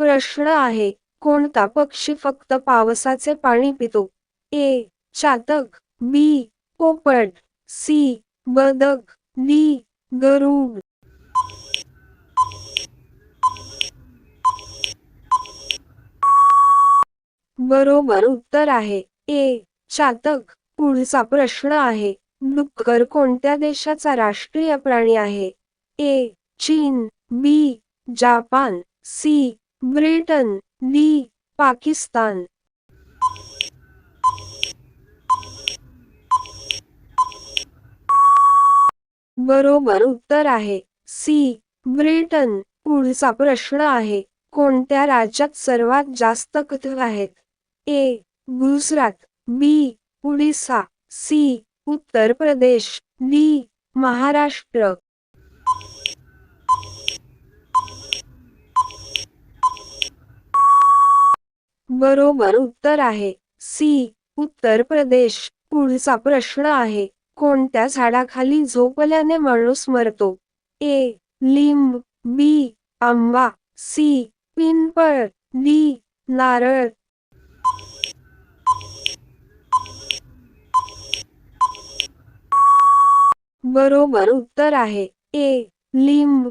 प्रश्न आहे कोणता पक्षी फक्त पावसाचे पाणी पितो? ए चातक बी पोपट सी बदक डी गरुड. बरोबर उत्तर आहे ए चातक पुढचा प्रश्न आहे डुक्कर कोणत्या देशाचा राष्ट्रीय प्राणी आहे? ए चीन B Japan C Britain D Pakistan. बरोबर उत्तर आहे. सी. ब्रिटन पुढचा प्रश्न आहे. कोणत्या राज्यात सर्वात जास्त कथक आहेत? A. Gujarat B. Orissa C. Uttar Pradesh D. Maharashtra. बरोबर उत्तर आहे. सी. उत्तर प्रदेश. पुढचा प्रश्न आहे. कोणत्या झाडाखाली झोपल्याने माणूस मरतो? ए. लिंब. बी. आंबा. सी. पिंपळ. डी. नारळ. बरोबर उत्तर आहे. ए. लिंब.